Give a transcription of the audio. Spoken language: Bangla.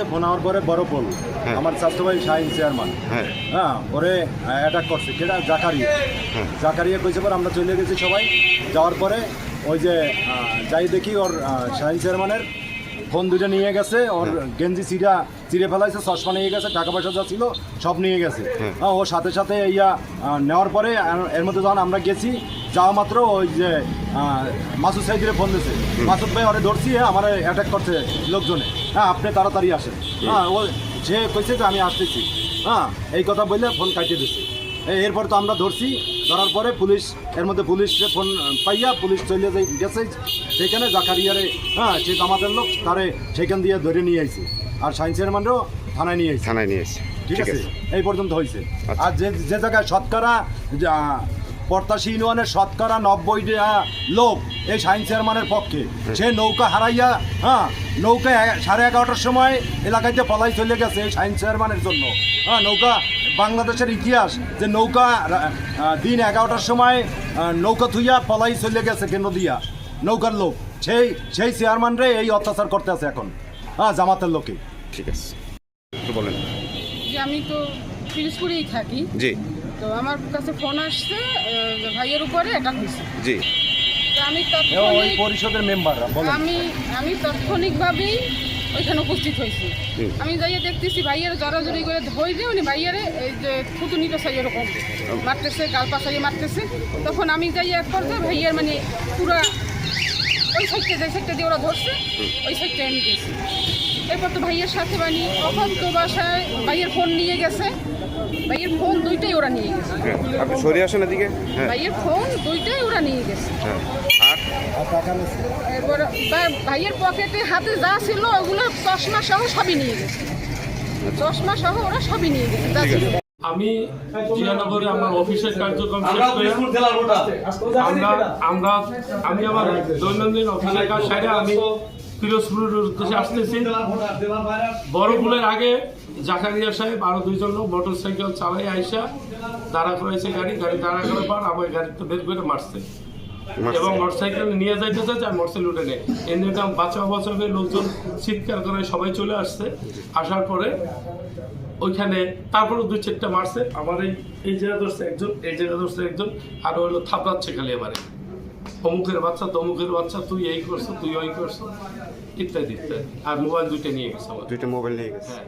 করছে ফোন হওয়ার পরে বড় বল হ্যাঁ। আমার স্বাস্থ্য ভাই শাহিন চেয়ারম্যান। হ্যাঁ। হ্যাঁ ওরে অ্যাটাক করছে। কেটা জাকারিয়া। হ্যাঁ। জাকারিয়া কইছে পর আমরা চলে গেছি সবাই। যাওয়ার পরে ওই যে যাই দেখি ওর শাহিন চেয়ারম্যানের। ফোন দুটো নিয়ে গেছে ওর গেঞ্জি চিরা চিরে ফেলাইছে চশমা নিয়ে গেছে টাকা পয়সা যা ছিল সব নিয়ে গেছে। হ্যাঁ। হ্যাঁ, ও সাথে সাথে ইয়া নেওয়ার পরে এর মধ্যে যখন আমরা গেছি যাওয়া মাত্র ওই যে মাসুদ সাইদিরে ফোন দিয়েছে মাসুদ ভাই ওরে ধরছি হ্যাঁ আমার অ্যাটাক করছে লোকজনে। হ্যাঁ আপনি তাড়াতাড়ি আসেন। হ্যাঁ ও সে কইছে যে আমি আসতেছি। হ্যাঁ এই কথা বললে ফোন কাটিয়ে দিচ্ছে এই- এরপর তো আমরা ধরছি ধরার পরে পুলিশ এর মধ্যে পুলিশে ফোন পাইয়া পুলিশ চলে যাই গেছে সেখানে জাকারিয়ারে হ্যাঁ সে জামাতের লোক তারে সেখান দিয়ে ধরে নিয়ে আইছে। আর সায়েন্স চেয়ারম্যানও থানায় নিয়ে আইছে। থানায় নিয়ে এসেছি ঠিক আছে? এই পর্যন্ত হয়েছে আচ্ছা। আর যে যে জায়গায় শতকরা যা- পর্তাশি ইউনিয়নের শতকরা নব্বই লোক এই সায়েন্স চেয়ারম্যানের পক্ষে। সে নৌকা হারাইয়া হ্যাঁ নৌকা সাড়ে এগারোটার সময় এলাকাতে পলাই চলে গেছে এই সায়েন্স চেয়ারম্যানের জন্য। হ্যাঁ নৌকা বাংলাদেশের ইতিহাস যে নৌকা দিন এগারোটার সময় নৌকা থুইয়া পলাই চলে গেছে কেন দিয়া। নৌকার লোক সেই সেই চেয়ারম্যানরে এই অত্যাচার করতে আছে এখন। হ্যাঁ জামাতের লোকে। ঠিক আছে। বলেন। আমি তো পিরিজপুরেই থাকি। জি। তো আমার কাছে ফোন আসছে ভাইয়ের উপরে অ্যাটাক হয়েছে। জি। তো আমি ওই পরিষদের মেম্বাররা বলেন। আমি আমি তাৎক্ষণিকভাবেই ওইখানে উপস্থিত হয়েছি। আমি যাইয়ে দেখতেছি ভাইয়ের জড়াজড়ি করে ধরে দিয়ে উনি ভাইয়ারে এই যে থুতুনিটা সাই এরকম। মারতেছে গাল পাশাইয়ে মারতেছে। তখন আমি যাই এক পর্যায়ে ভাইয়ার মানে পুরা ওই সাইডটা যে সাইডটা দিয়ে ওরা ধরছে ওই সাইডটা আমি গেছি এরপর তো ভাইয়ের সাথে মানে তখন তো বাসায় ভাইয়ের ফোন নিয়ে গেছে। ভাইয়ের ফোন দুইটাই ওরা নিয়ে গেছে। হ্যাঁ আপনি সরে আসেন এদিকে। হ্যাঁ। ভাইয়ের ফোন দুইটাই ওরা নিয়ে গেছে। হ্যাঁ। আর? এরপর ভাইয়ের পকেটে হাতে যা ছিল ওগুলো চশমা সহ সবই নিয়ে গেছে। চশমা সহ ওরা সবই নিয়ে গেছে যা ছিল। আমি জিয়ানগরে আমার অফিসের কার্যক্রম শেষ করে আমরা আমরা আমি আমার দৈনন্দিন অফিসের কাজ সাইডে আমি পিরোজপুরের উদ্দেশ্যে আসতেছি। বড়পুলের আগে জাকারিয়া সাহেব আরও দুইজন লোক মোটর সাইকেল চালাই আইসা দাঁড়া করেছে গাড়ি গাড়ি দাঁড়া করার পর আমার গাড়িতে বের করে মারছে। এবং মোটরসাইকেল নিয়ে যাইতে চাচ্ছে আর মোটরসাইকেল উঠে নেয় এমনিতে বাঁচাও বাঁচাবে লোকজন চিৎকার করে সবাই চলে আসছে। আসার পরে ওইখানে তারপরে দুই চারটা মারছে। আমার এই এই জায়গা ধরছে একজন এই জায়গা ধরছে একজন আর হলো থাপড়াচ্ছে খালি এবারে। অমুকের বাচ্চা তমুকের বাচ্চা তুই এই করছ তুই ওই করছ ইত্যাদি ইত্যাদি। আর মোবাইল দুইটা নিয়ে গেছে আমার দুইটা মোবাইল নিয়ে গেছে। হ্যাঁ।